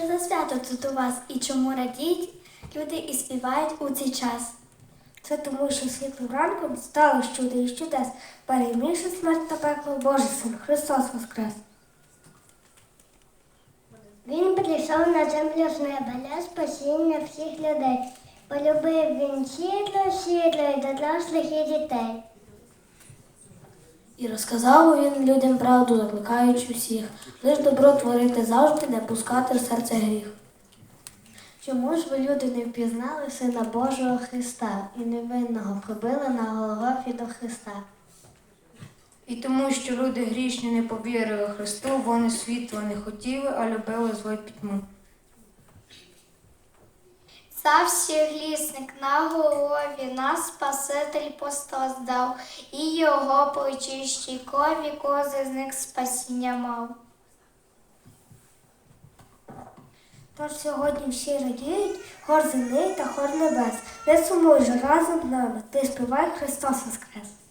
свято тут у вас і чому радіють люди і співають у цей час? Це тому, що світлим ранком стало чудо і чудес, перемігши смерть та пекло Божий син Христос Воскрес. Він прийшов на землю з неба для спасіння всіх людей. Полюбив він щиро, щиро і дорослих і дітей. І розказав він людям правду, закликаючи всіх, лиш добро творити завжди, не пускати в серце гріх. Чому ж ви люди не впізнали Сина Божого Христа і невинного пробили на Голгофі до Христа? І тому, що люди грішні не повірили Христу, вони світло не хотіли, а любили зло пітьму. За глісник на голові нас Спаситель постраждав, і його по кові кози з них спасіння мав. Тож сьогодні всі радіють, хор землі та хор небес. Не сумуй же разом з нами, ти співай Христос Воскрес.